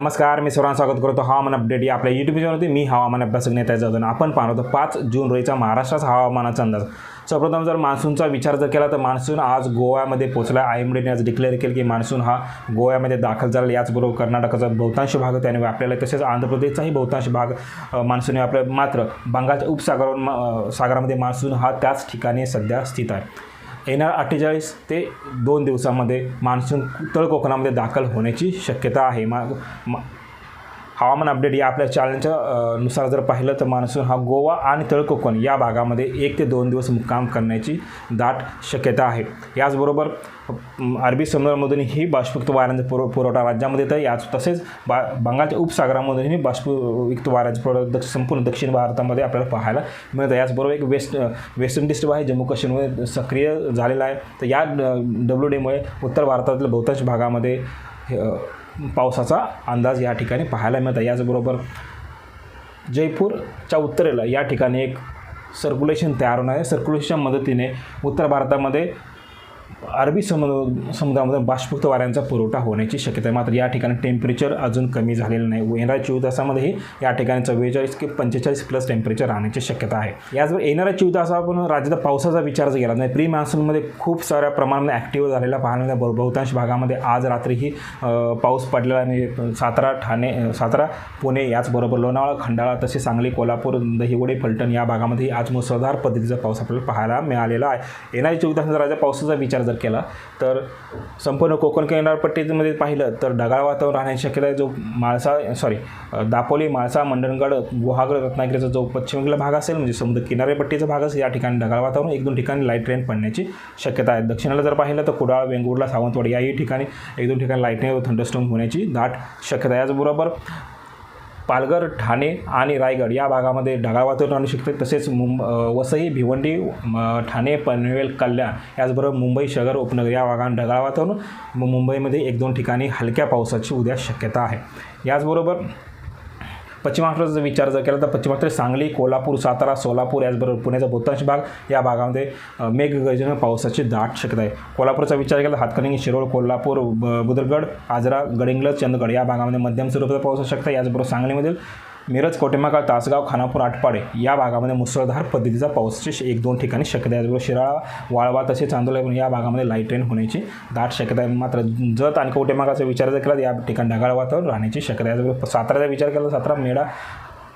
नमस्कार मी सर्वांना स्वागत करतो हवामान अपडेट या आपल्या यूट्यूब चॅनलवरती मी हवामान अभ्यासक नेता जाधव. आपण पाहणार होतो पाच जून रोजीचा महाराष्ट्राचा हवामानाचा अंदाज. सर्वप्रथम जर मान्सूनचा विचार जर केला तर मान्सून आज गोव्यामध्ये पोहोचला आय एम डीने आज डिक्लेअर केलं की मान्सून हा गोव्यामध्ये दाखल झाला. याचबरोबर कर्नाटकाचा बहुतांश भाग त्याने व्यापलेला आहे. तसेच आंध्र प्रदेशचाही बहुतांश भाग मान्सूनने व्यापला मात्र बंगालच्या उपसागरावर सागरामध्ये मान्सून हा त्याच ठिकाणी सध्या स्थित आहे. येणार अठ्ठेचाळीस ते दोन दिवसामध्ये मान्सून उत्तर कोकणामध्ये दाखल होण्याची शक्यता आहे. मा मा- हवामान अपडेट या आपल्या चॅनलच्या नुसार जर पाहिलं तर मान्सून हा गोवा आणि तळकोकण या भागामध्ये एक ते दोन दिवस मुक्काम करण्याची दाट शक्यता आहे. याचबरोबर अरबी समुद्रामधूनही बाष्पयुक्त वाऱ्यांचा पुर पुरवठा राज्यामध्ये तर याच तसेच बा बंगालच्या उपसागरामधूनही बाष्पयुक्त वाऱ्यांचा पुरवठा दक्ष संपूर्ण दक्षिण भारतामध्ये आपल्याला पाहायला मिळतं. याचबरोबर एक वेस्ट वेस्टर्न डिस्टर्ब आहे जम्मू काश्मीरमध्ये सक्रिय झालेला आहे. तर या डब्ल्यू डीमुळे उत्तर भारतातील बहुतांश भागामध्ये हे, पावसाचा अंदाज या ठिकाणी पाहायला मिळतो याचबरोबर जयपूरच्या उत्तरेला या ठिकाणी एक सर्क्युलेशन तयार होणार आहे. सर्क्युलेशनच्या मदतीने उत्तर भारतामध्ये अरबी समुद्र समुद्रामध्ये बाष्पयुक्त वाऱ्यांचा पुरवठा होण्याची शक्यता आहे. मात्र या ठिकाणी टेम्परेचर अजून कमी झालेलं नाही. येणाऱ्या चोवीस तासामध्येही या ठिकाणी चव्वेचाळीस ते पंचेचाळीस प्लस टेम्परेचर राहण्याची शक्यता आहे. याचबरोबर येणाऱ्या चोवीस तासात आपण राज्यात पावसाचा विचार जर केला नाही प्री मान्सूनमध्ये खूप साऱ्या प्रमाणामध्ये ॲक्टिव्ह झालेला पाहायला ब बहुतांश भागामध्ये आज रात्रीही पाऊस पडलेला आणि सातारा ठाणे सातारा पुणे याचबरोबर लोणावळा खंडाळा तसे सांगली कोल्हापूर दहिवडे फलटण या भागामध्ये आज मुसळधार पद्धतीचा पाऊस आपल्याला पाहायला मिळालेला आहे. येणाऱ्या चोवीस तासांचा राज्यात पावसाचा विचार जर केला तर संपूर्ण कोकण किनारपट्टीमध्ये पाहिलं तर ढगाळ वातावरण राहण्याची शक्यता आहे. जो माळसा सॉरी दापोली माळसा मंडणगड गुहागर रत्नागिरीचा जो पश्चिमेकडला भाग असेल म्हणजे समुद्र किनारेपट्टीचा भाग असेल या ठिकाणी ढगाळ वातावरण एक दोन ठिकाणी लाइट रेन पडण्याची शक्यता आहे. दक्षिणेला जर पाहिलं तर कुडाळ वेंगुर्ला सावंतवाडी याही ठिकाणी एक दोन ठिकाणी लाईटने थंडस्टोम होण्याची दाट शक्यता आहे. याचबरोबर पालघर ठाणे आणि रायगड या भागामध्ये ढगाळ वातावरण राहू शकते. तसेच मुंब वसई भिवंडी ठाणे पनवेल कल्याण याचबरोबर मुंबई शहर उपनगर या भागात ढगाळ वातावरण. मुंबईमध्ये एक दोन ठिकाणी हलक्या पावसाची उद्या शक्यता आहे. याचबरोबर पश्चिम महाराष्ट्राचा विचार जर केला तर पश्चिम महाराष्ट्र सांगली कोल्हापूर सातारा सोलापूर याचबरोबर पुण्याचा बहुतांश भाग या भागामध्ये मेघगर्जन पावसाची दाट शक्यता आहे. कोल्हापूरचा विचार केला तर शिरोळ कोल्हापूर ब- बुदरगड आजरा गडिंग्लज चंदगड या भागामध्ये मध्यम स्वरूपाचा पाऊस असू शकता. याचबरोबर सांगलीमधील मिरज कोटेमाकाळ तासगाव खानापूर आटपाडे या भागामध्ये मुसळधार पद्धतीचा पाऊसचे एक दोन ठिकाणी शक्यता आहे. शिराळा वाळवा तसेच पण या भागामध्ये लाइट रेन होण्याची दाट शक्यता आहे. मात्र जत आणि कोटेमाकाचा विचार जर केला तर या ठिकाणी ढगाळ वातावरण राहण्याची शक्यता आहे. याचबरोबर विचार केला सातारा मेळा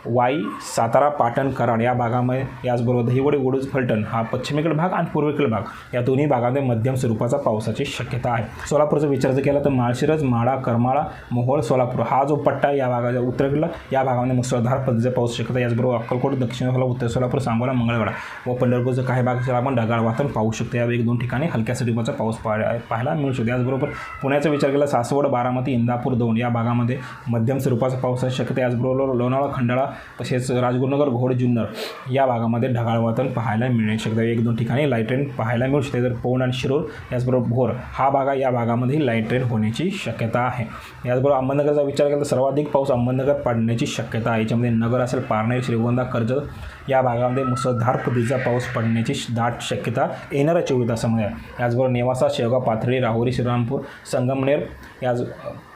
वाई सातारा पाटण कराड या भागामध्ये याचबरोबर दहिवडे वडूज फलटण हा पश्चिमेकडील भाग आणि पूर्वेकडील भाग या दोन्ही भागामध्ये मध्यम स्वरूपाचा पावसाची शक्यता आहे. सोलापूरचा विचार जर केला तर माळशिरज माडा करमाळा मोहोळ सोलापूर हा जो पट्टा या भागाच्या उत्तरेकडला या भागामध्ये मुसळधार पद्धतीचा पाऊस शक्यता याचबरोबर अक्कलकोट दक्षिण सोलापूर उत्तर सोलापूर सांगोला मंगळवेढा व पंढरपूरचा काही भाग असेल आपण ढगाळ वातावरण पाहू शकतो. या एक दोन ठिकाणी हलक्या स्वरूपाचा पाऊस पाहायला पाहायला मिळू शकतो. याचबरोबर पुण्याचा विचार केला सासवड बारामती इंदापूर दोन या भागामध्ये मध्यम स्वरूपाचा पावसाची शक्यता याचबरोबर लोणावळा खंडाळा तसेच राजगुरुनगर घोड जुन्नर या भागामध्ये ढगाळ वातावरण पाहायला मिळण्याची शकतं. आहे. एक दोन ठिकाणी लाइट ट्रेन पाहायला मिळू शकते. तर पौंड आणि शिरोळ याचबरोबर भोर हा भागा या भागामध्ये लाइट ट्रेन होण्याची शक्यता आहे. याचबरोबर अहमदनगरचा विचार केला तर सर्वाधिक पाऊस अहमदनगर पडण्याची शक्यता आहे. याच्यामध्ये नगर असेल पारनेर श्रीगोंदा कर्जत या भागामध्ये मुसळधार पद्धतीचा पाऊस पडण्याची दाट शक्यता येणाऱ्या चोवीस तासामध्ये आहे. याचबरोबर नेवासा शेवगाव पाथर्डी राहुरी श्रीरामपूर संगमनेर याच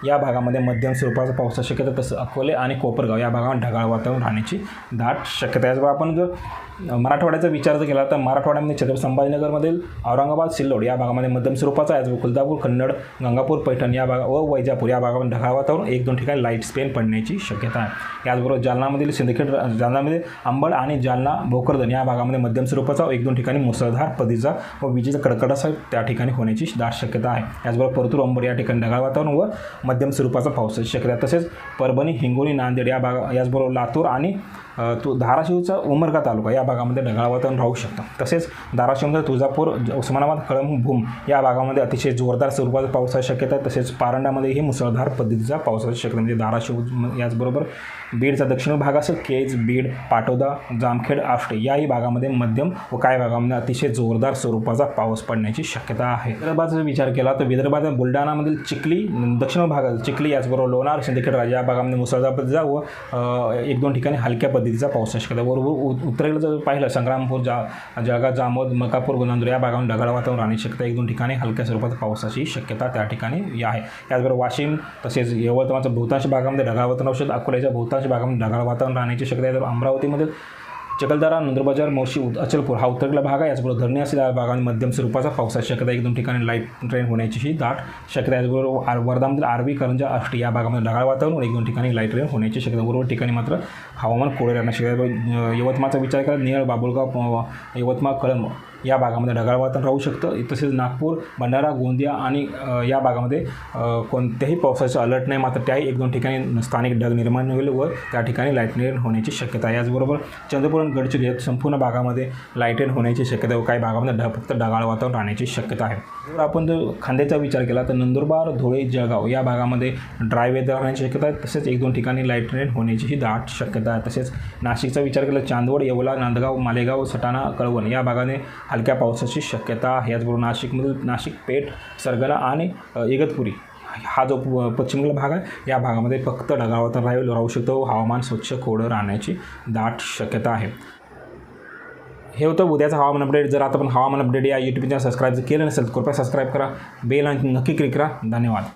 या भागामध्ये मध्यम स्वरूपाचा पावसाची शक्यता तसं अकोले आणि कोपरगाव या भागामध्ये ढगाळ वातावरण राहण्याची दाट शक्यता आहे. याचबरोबर आपण जर मराठवाड्याचा विचार जर केला तर मराठवाड्यामध्ये छत्रपती संभाजीनगरमधील औरंगाबाद सिल्लोड या भागामध्ये मध्यम स्वरूपाचा आहे. कुलदापूर कन्नड गंगापूर पैठण या भागा व वैजापूर या भागामध्ये ढगाळ वातावरण एक दोन ठिकाणी लाइट स्पेन पडण्याची शक्यता आहे. याचबरोबर जालनामधील सिंदखेड जालनामध्ये अंबड आणि जालना भोकरदन या भागामध्ये मध्यम स्वरूपाचा एक दोन ठिकाणी मुसळधार पदीचा व विजेचा कडकडासा त्या ठिकाणी होण्याची दाट शक्यता आहे. याचबरोबर परतूर अंबड या ठिकाणी ढगाळ वातावरण व मध्यम स्वरूपाचा पावसाची शक्यता आहे तसेच परभणी हिंगोली नांदेड या भागा याचबरोबर लातूर आणि तु धाराशिवचा उमरगा तालुका या भागामध्ये ढगाळ वातावरण राहू शकतं. तसेच धाराशिवमध्ये तुळजापूर उस्मानाबाद कळंब भूम या भागामध्ये अतिशय जोरदार स्वरूपाचा पावसाची शक्यता आहे. तसेच पारंडामध्येही मुसळधार पद्धतीचा पावसाची शक्यता म्हणजे धाराशिव याचबरोबर बीडचा दक्षिण भाग असेल केज बीड पाटोदा जामखेड आष्टे याही भागामध्ये मध्यम व काही भागामध्ये अतिशय जोरदार स्वरूपाचा पाऊस पडण्याची शक्यता आहे. विदर्भाचा विचार केला तर विदर्भात बुलढाणामधील चिखली दक्षिण भागात चिखली याचबरोबर लोणार सिंदखेड राजा या भागामध्ये मुसळधार पद्धतीचा व एक दोन ठिकाणी हलक्या पद्धतीचा पाऊस शक्यता बरोबर उ- उत्तरेला जर पाहिलं संग्रामपूर जा जळगाव जामोद मकापूर गुणांदूर या भागामध्ये ढगाळ वातावरण राहण्याची शक्यता एक दोन ठिकाणी हलक्या स्वरूपात पावसाची शक्यता त्या ठिकाणी आहे. त्याचबरोबर वाशिम तसेच यवतमाळच्या बहुतांश भागामध्ये ढगाळ वातावरण औषध अकोल्याच्या बहुतांश भागामध्ये ढगाळ वातावरण राहण्याची शक्यता आहे. तर अमरावतीमध्ये चिखलदरा नंदुरबाजार मोर्शी उत- अचलपूर हा उत्तरेला भाग आहे. याचबरोबर धरणी असलेल्या भागामध्ये मध्यम स्वरूपाचा पावसाची शक्यता एक दोन ठिकाणी लाइट ट्रेन होण्याची दाट शक्यता आहे. याचबरोबर आर वर्धामधील आरवी करंजा आष्टी या भागामध्ये ढगाळ वातावरण. एक दोन ठिकाणी लाइट ट्रेन होण्याची शक्यता बरोबर ठिकाणी मात्र हवामान कोरडे राहण्याची यवतमाळचा विचार करा. निळ बाबुलगाव यवतमाळ कळंब. या भागामध्ये ढगाळ वातावरण राहू शकतं. तसेच नागपूर भंडारा गोंदिया आणि या भागामध्ये कोणत्याही पावसाचं अलर्ट नाही. मात्र त्याही एक दोन ठिकाणी स्थानिक ढग निर्माण होईल व त्या ठिकाणी लाईटनिंग होण्याची शक्यता आहे. याचबरोबर चंद्रपूर आणि गडचिरोली या संपूर्ण भागामध्ये लाईटेन होण्याची शक्यता व काही भागामध्ये ढग फक्त ढगाळ वातावरण राहण्याची शक्यता आहे. जर आपण जर खांद्याचा विचार केला तर नंदुरबार धुळे जळगाव या भागामध्ये ड्राय वेदर राहण्याची शक्यता आहे. तसेच एक दोन ठिकाणी लाइट होण्याचीही होण्याची ही दाट शक्यता आहे. तसेच नाशिकचा विचार केला चांदवड येवला नांदगाव मालेगाव सटाणा कळवण या भागाने हलक्या पावसाची शक्यता आहे. याचबरोबर नाशिकमधील नाशिक पेठ सरगणा आणि इगतपुरी हा जो प- पश्चिमेला भाग आहे या भागामध्ये फक्त ढगाळ राहील राहू शकतो. हवामान स्वच्छ कोरडं राहण्याची दाट शक्यता आहे. हे होतं उद्याचं हवामान अपडेट जर आता आपण हवामान अपडेट या यूट्यूब चॅनल सबस्क्राईब केलं नसेल तर कृपया सबस्क्राईब करा. बेल आणि नक्की क्लिक करा. धन्यवाद.